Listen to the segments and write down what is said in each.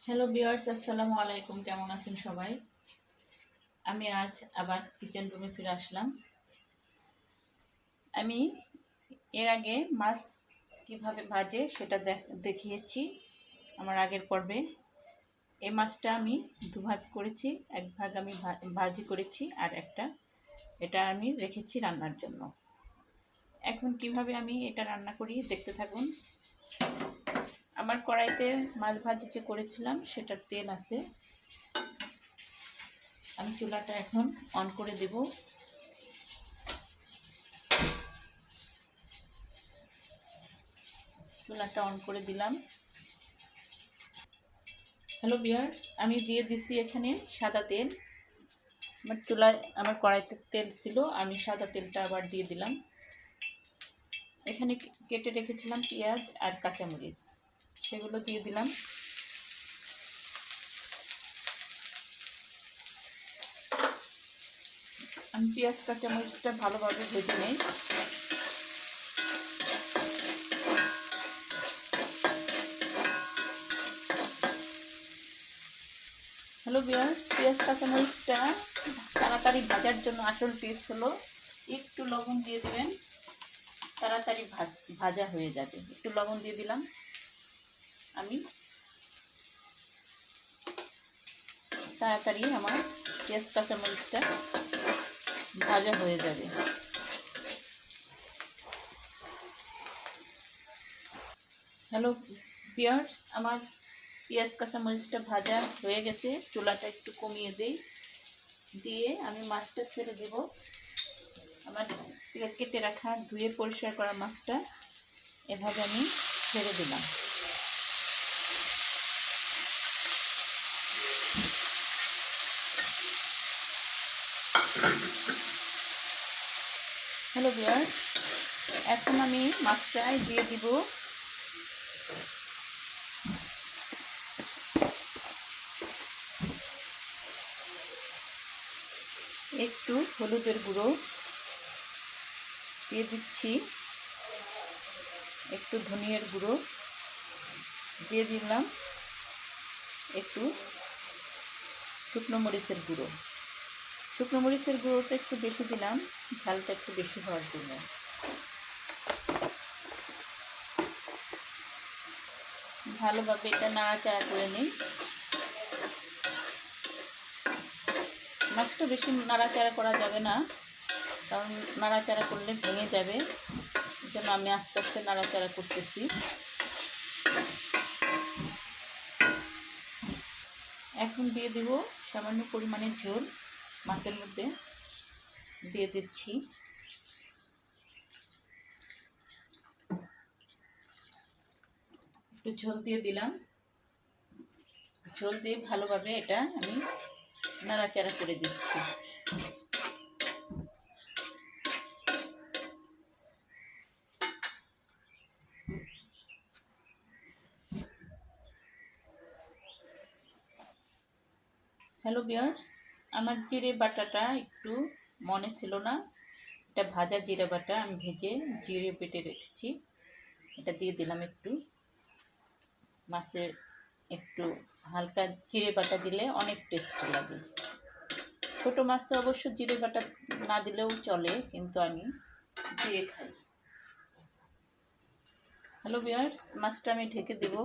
Hello বিয়ার্স আসসালামু আলাইকুম কেমন আছেন সবাই? আমি আজ আবার কিচেন রুমে ফিরে আসলাম। আমি এর আগে মাছ কীভাবে ভাজে সেটা দেখ- দেখিয়েছি আমার আগের পর্বে। এই মাছটা আমি দুভাগ করেছি, এক ভাগ আমি ভাজি করেছি আর একটা এটা আমি রেখেছি রান্নার জন্য। এখন কীভাবে আমি এটা রান্না করি দেখতে থাকুন। আমার কড়াইতে মাছ ভাজি যে করেছিলাম, সেটার তেল আছে। আমি চুলাটা এখন অন করে দেব। চুলাটা অন করে দিলাম। হ্যালো বিয়ার্স আমি দিয়ে দিছি এখানে সাদা তেল। আমার চুলায়, আমার কড়াইতে তেল ছিল, আমি সাদা তেলটা আবার দিয়ে দিলাম। এখানে কেটে রেখেছিলাম পেঁয়াজ আর কাঁচামরিচ। সেগুলো দিয়ে দিলাম। আমি পেঁয়াজ কাঁচামরিচটা ভালোভাবে ভেজে নেই। হ্যালো বিয়ার পেঁয়াজ কাঁচামরিচটা তাড়াতাড়ি ভাজার জন্য আসল টেস্ট হলো। একটু লবণ দিয়ে দেবেন, তাড়াতাড়ি ভাজা হয়ে যাবে। একটু লবণ দিয়ে দিলাম। আমি তাড়াতাড়ি আমার পেঁয়াজ, কাঁচামরিচটা ভাজা হয়ে যাবে। হ্যালো পিয়ার্স আমার পেঁয়াজ, কাঁচামরিচটা ভাজা হয়ে গেছে। চুলাটা একটু কমিয়ে দেই। দিয়ে আমি মাছটা ছেড়ে দেব। আমার কেটে রাখা, ধুয়ে পরিষ্কার করা মাছটা এভাবে আমি ছেড়ে দিলাম। হ্যালো বিয়ার এখন আমি মাছটায় দিয়ে দিব। একটু হলুদের গুঁড়ো দিয়ে দিচ্ছি। একটু ধনিয়ার গুঁড়ো দিয়ে দিলাম। একটু শুকনো মরিচের গুঁড়ো। শুকনো মরিচের গুঁড়োটা একটু বেশি দিলাম, ঝালটা একটু বেশি হওয়ার জন্য। ভালোভাবে এটা নাড়াচাড়া করে নিই। মাছটা বেশি নাড়াচাড়া করা যাবে না, কারণ নাড়াচাড়া করলে ভেঙে যাবে। জন্য আমি আস্তে আস্তে নাড়াচাড়া করতেছি। এখন দিয়ে দেব সামান্য পরিমাণে ঝোল। মাছের মধ্যে দিয়ে দিচ্ছি। একটু ঝোল দিয়ে দিলাম। ঝোল দিয়ে ভালোভাবে এটা আমি নাড়াচাড়া করে দিচ্ছি। হ্যালো বিয়ার্স আমার জিরে বাটাটা একটু মনে ছিল না। এটা ভাজা জিরে বাটা আমি ভেজে জিরে বেটে রেখেছি। এটা দিয়ে দিলাম একটু। মাছের একটু হালকা জিরে বাটা দিলে অনেক টেস্ট লাগে। ছোটো মাছে অবশ্য জিরে বাটা না দিলেও চলে, কিন্তু আমি জিরে খাই। হ্যালো বিয়ার্স মাছটা আমি ঢেকে দেবো।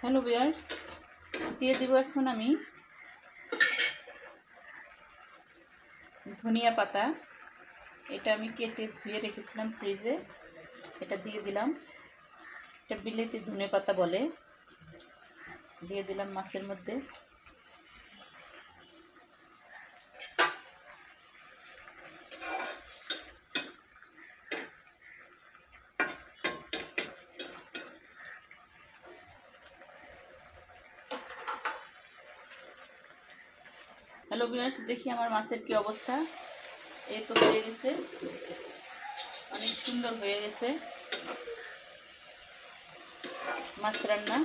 হ্যালো বিয়ার্স দিয়ে দিব এখন আমি ধনিয়া পাতা। এটা আমি কেটে ধুয়ে রেখেছিলাম ফ্রিজে, এটা দিয়ে দিলাম। এটা বিলেতি ধনে পাতা বলে, দিয়ে দিলাম মাছের মধ্যে। হ্যালো বিয়ার্স দেখি আমার মাছের কি অবস্থা। এই তো হয়ে গেছে। অনেক সুন্দর হয়ে গেছে। মাছ রান্না।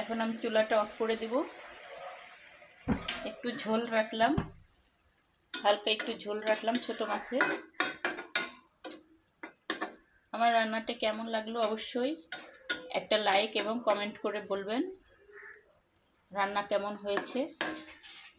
এখন আমি চুলাটা অফ করে দিব। একটু ঝোল রাখলাম। হালকা একটু ঝোল রাখলাম ছোট মাছে। আমার রান্নাটা কেমন লাগল অবশ্যই একটা লাইক এবং কমেন্ট করে বলবেন। রান্না কেমন হয়েছে?